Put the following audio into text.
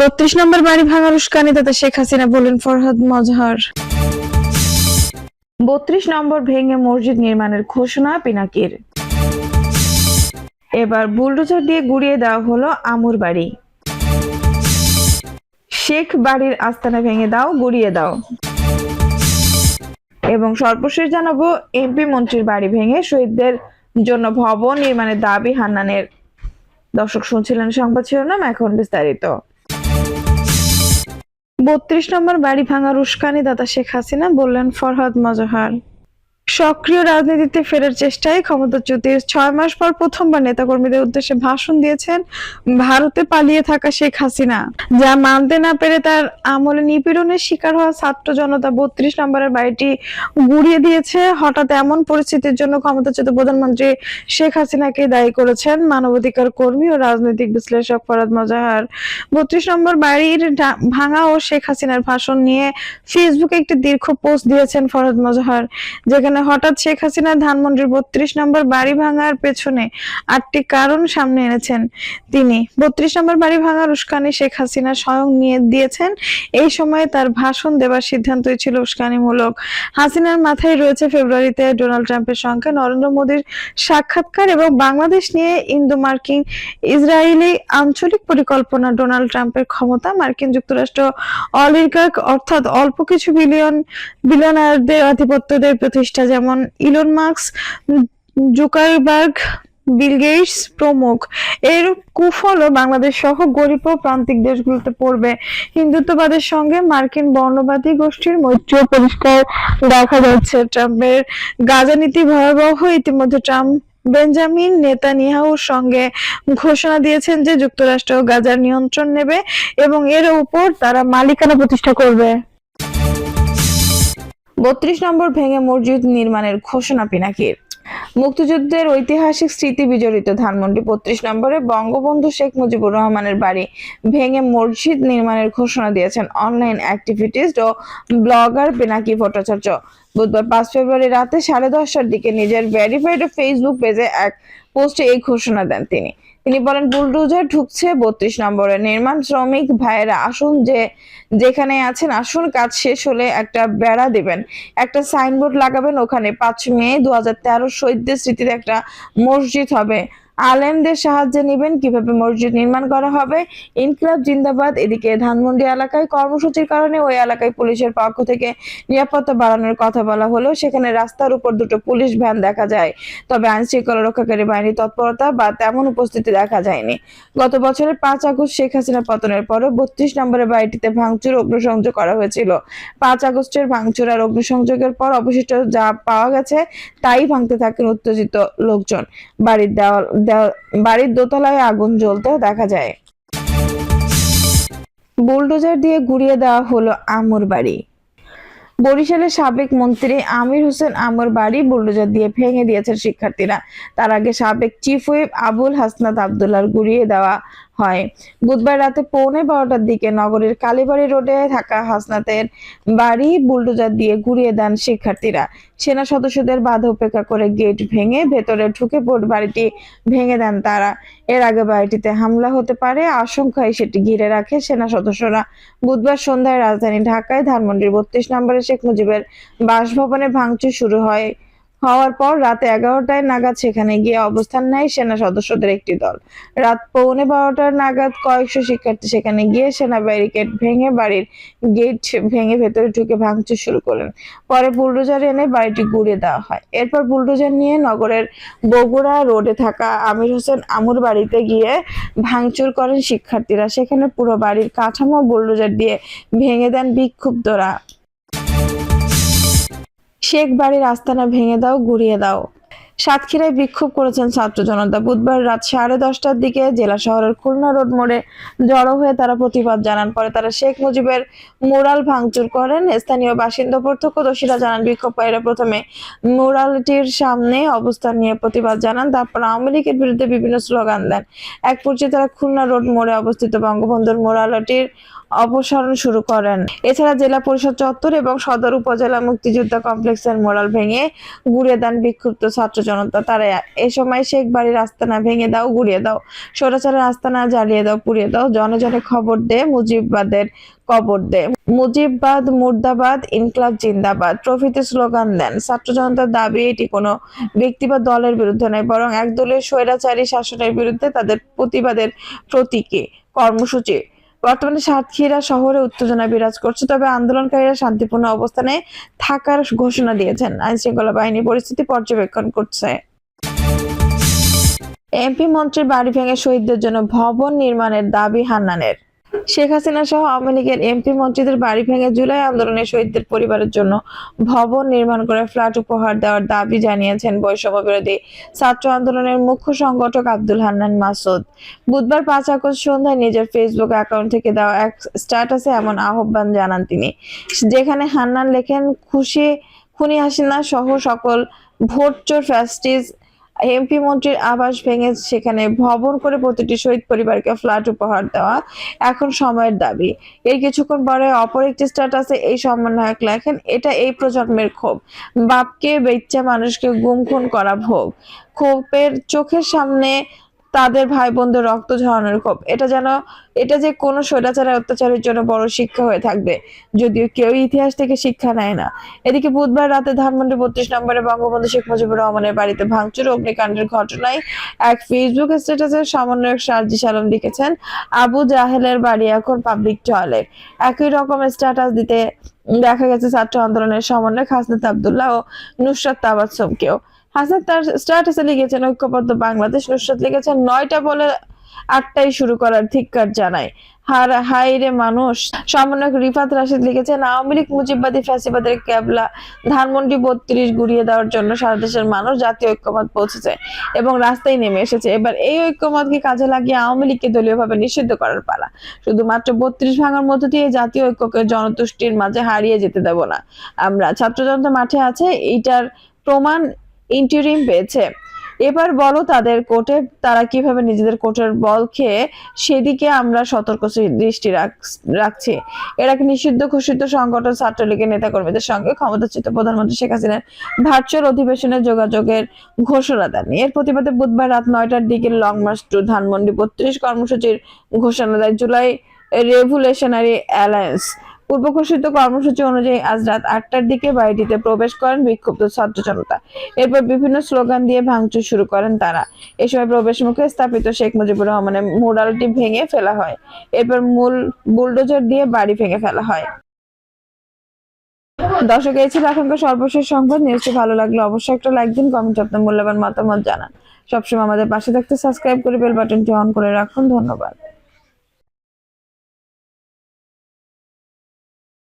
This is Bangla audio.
বত্রিশ নম্বর বাড়ি ভাঙার উস্কানি তাতে শেখ হাসিনা বলেন ফরহাদ মজহার। বত্রিশ নম্বর ভেঙে মসজিদ নির্মাণের ঘোষণা পিনাকির। এবার বুলডোজার দিয়ে গুড়িয়ে দেওয়া হলো আমুর বাড়ি। শেখ বাড়ির আস্তানা ভেঙে দাও, গুড়িয়ে দাও। এবং সর্বশেষ জানাব, এমপি মন্ত্রীর বাড়ি ভেঙে শহীদদের জন্য ভবন নির্মাণের দাবি হান্নানের। দর্শক শুনছিলেন সংবাদ শিরোনাম, এখন বিস্তারিত। বত্রিশ নম্বর বাড়ি ভাঙার উস্কানি দাদা শেখ হাসিনা বললেন ফরহাদ মজহার। সক্রিয় রাজনীতিতে ফেরার চেষ্টায় ক্ষমতাচ্যুতির ছয় মাস পর প্রথমবার নেতাকর্মীদের উদ্দেশ্যে ভাষণ দিয়েছেন ভারতে পালিয়ে থাকা শেখ হাসিনা, যা মানতে না পেরে তার আমলে নিপীড়নের শিকার হওয়া ছাত্র জনতা বত্রিশ নম্বরের বাড়িটি গুড়িয়ে দিয়েছে। হঠাৎ এমন পরিস্থিতির জন্য ক্ষমতাচ্যুত প্রধানমন্ত্রী শেখ হাসিনাকে দায়ী করেছেন মানবাধিকার কর্মী ও রাজনৈতিক বিশ্লেষক ফরাদ মজাহার। বত্রিশ নম্বর বাড়ির ভাঙা ও শেখ হাসিনার ভাষণ নিয়ে ফেসবুকে একটি দীর্ঘ পোস্ট দিয়েছেন ফরাদ মজাহার, যেখানে হঠাৎ শেখ হাসিনা ধানমন্ডির বত্রিশ নম্বর বাড়ি ভাঙার পেছনে আটটি কারণ সামনে এনেছেন তিনি। বত্রিশ নম্বর বাড়ি ভাঙার উস্কানি শেখ হাসিনা স্বয়ং নিয়ে দিয়েছেন। এই সময়ে তার ভাষণ দেওয়ার সিদ্ধান্তই ছিল উস্কানিমূলক। হাসিনার মাথায় রয়েছে ফেব্রুয়ারিতে ডোনাল্ড ট্রাম্পের সঙ্গে নরেন্দ্র মোদীর সাক্ষাৎকার এবং বাংলাদেশ নিয়ে ইন্দো মার্কিন ইসরায়েলি আঞ্চলিক পরিকল্পনা। ডোনাল্ড ট্রাম্পের ক্ষমতা মার্কিন যুক্তরাষ্ট্র অলিগার্ক অর্থাৎ অল্প কিছু বিলিয়ন বিলিয়নারদের আধিপত্যদের প্রতিষ্ঠা যেমন Elon Musk Zuckerberg Bill Gates প্রমুখ। এর কুফলও বাংলাদেশ সহ গরিব ও প্রান্তিক দেশগুলোতে পড়বে। হিন্দুত্ববাদের সঙ্গে মার্কিন বর্ণবাদী গোষ্ঠীর মৈত্রীও পরিষ্কার দেখা যাচ্ছে ট্রাম্পের। গাজা নীতি ভয়াবহ, ইতিমধ্যে ট্রাম্প, বেঞ্জামিন নেতানিয়াহুর সঙ্গে ঘোষণা দিয়েছেন যে যুক্তরাষ্ট্র গাজার নিয়ন্ত্রণ নেবে এবং এর উপর তারা মালিকানা প্রতিষ্ঠা করবে। বত্রিশ নম্বর ভেঙে মসজিদ নির্মাণের ঘোষণা পিনাকির। মুক্তিযুদ্ধের ঐতিহাসিক স্মৃতি বিজড়িত ধানমন্ডি বত্রিশ নম্বরে বঙ্গবন্ধু শেখ মুজিবুর রহমানের বাড়ি ভেঙে মসজিদ নির্মাণের ঘোষণা দিয়েছেন অনলাইন অ্যাক্টিভিটিস্ট ও ব্লগার পিনাকি ভট্টাচার্য। বুধবার পাঁচ ফেব্রুয়ারি রাতে সাড়ে দশটার দিকে নিজের ভেরিফাইড ফেসবুক পেজে এক পোস্টে এই ঘোষণা দেন তিনি। তিনি বলেন বুলডোজার ঢুকছে বত্রিশ নম্বরে। নির্মাণ শ্রমিক ভাইয়েরা আসুন যে, যেখানে আছেন, আসুন, কাজ শেষ হলে একটা বেড়া দিবেন। একটা সাইনবোর্ড লাগাবেন। ওখানে পাঁচ মে দু হাজার তেরো শহীদদের স্মৃতিতে একটা মসজিদ হবে। আলেমদের সাহায্যে নেবেন, কীভাবে মসজিদ নির্মাণ করা হবে? ইনকিলাব জিন্দাবাদ, এদিকে ধানমন্ডি এলাকায় কর্মসূচির কারণে ওই এলাকায় পুলিশের পক্ষ থেকে নিরাপত্তা বাড়ানোর কথা বলা হলেও সেখানে রাস্তার উপর দুটো পুলিশ ভ্যান দেখা যায়। তবে আইন শৃঙ্খলা রক্ষাকারী বাহিনীর তৎপরতা বা তেমন উপস্থিতি দেখা যায়নি। গত বছরের পাঁচ আগস্ট শেখ হাসিনা পতনের পরে বত্রিশ নম্বরের বাড়িটিতে ভাঙচুর অগ্নিসংযোগ করা হয়েছিল। পাঁচ আগস্টের ভাঙচুর আর অগ্নিসংযোগের পর অবশিষ্ট যা পাওয়া গেছে, তাই ভাঙতে থাকেন উত্তেজিত লোকজন। বাড়ির দেওয়াল- বাড়ির দোতলায় আগুন জ্বলতেও দেখা যায়। বুলডোজার দিয়ে ঘুরিয়ে দেওয়া হলো আমর বাড়ি। বরিশালের সাবেক মন্ত্রী আমির হোসেন আমর বাড়ি বুলডোজার দিয়ে ভেঙে দিয়েছেন শিক্ষার্থীরা। তার আগে সাবেক চিফ হুইপ আবুল হাসনাত আবদুল্লার ঘুরিয়ে দেওয়া হয়। বুধবার রাতে পৌনে বারোটার দিকে নগরের কালীবাড়ি রোডে থাকা হাসনাতের বাড়ি বুলডোজার দিয়ে ঘুরিয়ে দেন শিক্ষার্থীরা। সেনা সদস্যদের বাধা উপেক্ষা করে গেট ভেঙে ভেতরে ঢুকে পড়ে বাড়িটি ভেঙে দেন তারা। এর আগে বাড়িটিতে হামলা হতে পারে, আশঙ্কায় সেটি ঘিরে রাখে সেনা সদস্যরা। বুধবার সন্ধ্যায় রাজধানী ঢাকায় ধানমন্ডির বত্রিশ নম্বরে শেখ মুজিবের বাসভবনে ভাঙচুর শুরু হয়। হওয়ার পর রাতে এগারোটায় নাগাদ সেখানে গিয়ে অবস্থান নেয় সেনা সদস্যদের একটি দল। রাত পৌনে বারোটার নাগাদ কয়েকশো শিক্ষার্থী সেখানে গিয়ে সেনা ব্যারিকেড ভেঙে বাড়ির গেট ভেঙে ভেতরে ঢুকে ভাঙচুর শুরু করেন পরে বুলডোজার এনে বাড়িটি গুড়িয়ে দেওয়া হয়। এরপর বুলডোজার নিয়ে নগরের বগুড়া রোডে থাকা আমির হোসেন আমুর বাড়িতে গিয়ে ভাঙচুর করেন শিক্ষার্থীরা। সেখানে পুরো বাড়ির কাঠামো বুলডোজার দিয়ে ভেঙে দেন বিক্ষুব্ধরা। শেখ বাড়ির আস্তানা ভেঙে দাও গুড়িয়ে দাও। সাতক্ষীরায় বিক্ষোভ করেছেন ছাত্র জনতা। বুধবার রাত সাড়ে দশটার দিকে জেলা শহরের খুলনা রোড মোড়ে জড়ো হয়ে তারা প্রতিবাদ জানান। পরে তারা শেখ মুজিবের মোরাল ভাঙচুর করেন। স্থানীয় বাসিন্দা প্রত্যক্ষদর্শীরা জানান, বিক্ষোভকারীরা প্রথমে মোরালটির সামনে অবস্থান নিয়ে প্রতিবাদ জানান, তারপর আওয়ামী লীগের বিরুদ্ধে বিভিন্ন স্লোগান দেন। এক পর্যায়ে তারা খুলনা রোড মোড়ে অবস্থিত বঙ্গবন্ধুর মোরালটির অপসারণ শুরু করেন। এছাড়া জেলা পরিষদ চত্বর এবং সদর উপজেলা মুক্তিযোদ্ধা কমপ্লেক্সের মোরাল ভেঙে গুড়িয়ে দেন বিক্ষুব্ধ ছাত্র জনতা, তারা এ সময় শেখ বাড়ির আস্তানা ভেঙে দাও, গুড়িয়ে দাও, স্বৈরাচারের আস্তানা জ্বালিয়ে দাও, পুড়িয়ে দাও, জনে জনে খবর দে, মুজিববাদের কবর দে। মুজিববাদ, মুর্দাবাদ, ইনকলাব জিন্দাবাদ, প্রভৃতি স্লোগান দেন। ছাত্র জনতার দাবি, এটি কোনো ব্যক্তি বা দলের বিরুদ্ধে নয়, বরং একদলীয় স্বৈরাচারী শাসনের বিরুদ্ধে তাদের প্রতিবাদের প্রতীকী কর্মসূচি। বর্তমানে সাতক্ষীরা শহরে উত্তেজনা বিরাজ করছে, তবে আন্দোলনকারীরা শান্তিপূর্ণ অবস্থানে থাকার ঘোষণা দিয়েছেন। আইন শৃঙ্খলা বাহিনী পরিস্থিতি পর্যবেক্ষণ করছে। এমপি মন্ত্রীর বাড়ি ভেঙে শহীদদের জন্য ভবন নির্মাণের দাবি হান্নানের। শেখ হাসিনা সহ আওয়ামী লীগের এমপি মন্ত্রীদের বাড়ি ভেঙে জুলাই আন্দোলনে শহীদদের পরিবারের জন্য ভবন নির্মাণ করে ফ্ল্যাট উপহার দেওয়ার দাবি জানিয়েছেন বৈষম্য বিরোধী ছাত্র আন্দোলনের মুখ্য সংগঠক আব্দুল হান্নান মাসুদ। বুধবার পাঁচ আগস্ট সন্ধ্যায় নিজের ফেসবুক অ্যাকাউন্ট থেকে দেওয়া এক স্ট্যাটাসে এমন আহ্বান জানান তিনি, যেখানে হান্নান লেখেন, খুশি, খুনি হাসিনা সহ সকল ভোটচোর ফ্যাস্টিস এমপি মন্ত্রীর আবাস ভেঙে সেখানে ভবন করে প্রতিটি শহীদ পরিবারকে ফ্ল্যাট উপহার দেওয়া এখন সময়ের দাবি। এই কিছুক্ষণ পরে অপর একটি স্ট্যাটাসে এই সমন্বয়ক লেখেন, এটা এই প্রজন্মের ক্ষোভ। বাপকে বেচ্চা মানুষকে গুম খুন করা ভোগ। ক্ষোভের চোখের সামনে তাদের ভাই বোনদের রক্ত ঝরানোর ক্ষোভ। এটা যেন, এটা যে কোনো স্বৈরাচারের অত্যাচারের জন্য বড় শিক্ষা হয়ে থাকবে, যদিও কেউ ইতিহাস থেকে শিক্ষা নেয় না। এদিকে বুধবার রাতে ধানমন্ডি বত্রিশ নম্বরে বঙ্গবন্ধু শেখ মুজিবুর রহমানের বাড়িতে ভাঙচুর, অগ্নিকাণ্ডের ঘটনায় এক ফেসবুক স্ট্যাটাসের সমন্বয়ক সার্জিস আলম লিখেছেন, আবু জাহেলের বাড়ি এখন পাবলিক টয়লেট। একই রকম স্ট্যাটাস দিতে দেখা গেছে ছাত্র আন্দোলনের সমন্বয়ক হাসনাত আবদুল্লাহ ও নুসরাত তাবাসসুমকেও হাসনাত তার স্ট্যাটাসে লিখেছেন, ঐক্যবদ্ধ বাংলাদেশ নুসরাত লিখেছেন, নয়টা বলে আটটাই শুরু করার ধিক্কার জানায়। হার মানুষ। সমন্বয়ক রিফাত রাশিদ লিখেছেন, আওয়ামী লীগ মুজিববাদী ফ্যাসিবাদের ক্যাবলা, ধানমন্ডি বত্রিশ গুড়িয়ে দেওয়ার জন্য সারা দেশের মানুষ জাতীয় ঐক্যমত পৌঁছেছে এবং রাস্তায় নেমে এসেছে। এবার এই ঐক্যমতকে কাজে লাগিয়ে আওয়ামী লীগকে দলীয়ভাবে নিষিদ্ধ করার পালা। শুধুমাত্র বত্রিশ ভাঙার মধ্য দিয়ে জাতীয় ঐক্যকে জনতুষ্টির মাঝে হারিয়ে যেতে দেব না। আমরা ছাত্র জনতা মাঠে আছে, এইটার প্রমাণ ইন্টারিম পেয়েছে। এবার বলো তাদের কোর্টে তারা কীভাবে নিজেদের কোর্টের বল খেয়ে সেদিকে আমরা সতর্ক দৃষ্টি রাখছি। এর আগে নিষিদ্ধ ঘোষিত সংগঠন ছাত্রলীগের নেতাকর্মীদের সঙ্গে ক্ষমতাচ্যুত প্রধানমন্ত্রী শেখ হাসিনার ভার্চুয়াল অধিবেশনে যোগাযোগের ঘোষণা দেন। এর প্রতিবাদে বুধবার রাত নয়টার দিকে লং মার্চ টু ধানমন্ডি বত্রিশ কর্মসূচির ঘোষণা দেয় জুলাই রেভুলেশনারি অ্যালায়েন্স। পূর্ব ঘোষিত কর্মসূচি অনুযায়ী আজ রাত আটটার দিকে বাড়িটিতে প্রবেশ করেন বিক্ষুব্ধ ছাত্র জনতা। এরপর বিভিন্ন স্লোগান দিয়ে ভাঙচুর শুরু করেন তারা। এ সময় প্রবেশ মুখে স্থাপিত শেখ মুজিবুর রহমানের মুরালটি ভেঙে ফেলা হয়। এরপর মূল বুলডোজার দিয়ে বাড়ি ভেঙে ফেলা হয়। দর্শক, এই ছিল এখনকার সর্বশেষ সংবাদ। নিউজটি ভালো লাগলে অবশ্যই একটা লাইক দিন, কমেন্ট আপনার মূল্যবান মতামত জানান। সবসময় আমাদের পাশে থাকতে সাবস্ক্রাইব করে বেল বাটনটি অন করে রাখুন। ধন্যবাদ।